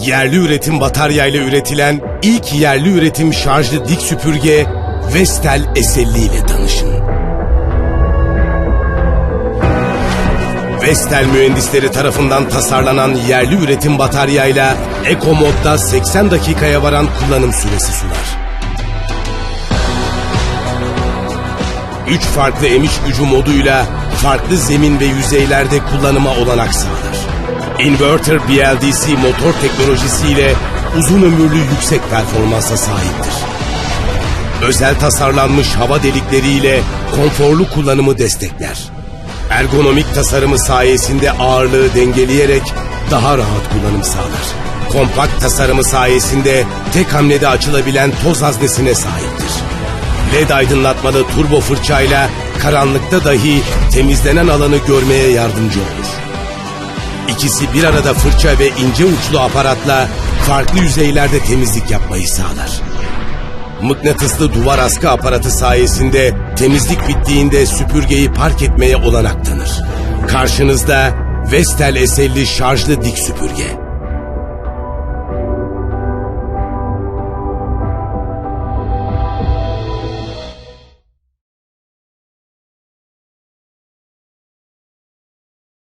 Yerli üretim bataryayla üretilen ilk yerli üretim şarjlı dik süpürge Vestel S50 ile tanışın. Vestel mühendisleri tarafından tasarlanan yerli üretim bataryayla Eco modda 80 dakikaya varan kullanım süresi sunar. 3 farklı emiş gücü moduyla farklı zemin ve yüzeylerde kullanıma olanak sağlar. Inverter BLDC motor teknolojisiyle uzun ömürlü yüksek performansa sahiptir. Özel tasarlanmış hava delikleriyle konforlu kullanımı destekler. Ergonomik tasarımı sayesinde ağırlığı dengeleyerek daha rahat kullanım sağlar. Kompakt tasarımı sayesinde tek hamlede açılabilen toz haznesine sahiptir. LED aydınlatmalı turbo fırçayla karanlıkta dahi temizlenen alanı görmeye yardımcı olur. İkisi bir arada fırça ve ince uçlu aparatla farklı yüzeylerde temizlik yapmayı sağlar. Mıknatıslı duvar askı aparatı sayesinde temizlik bittiğinde süpürgeyi park etmeye olanak tanır. Karşınızda Vestel S50 şarjlı dik süpürge.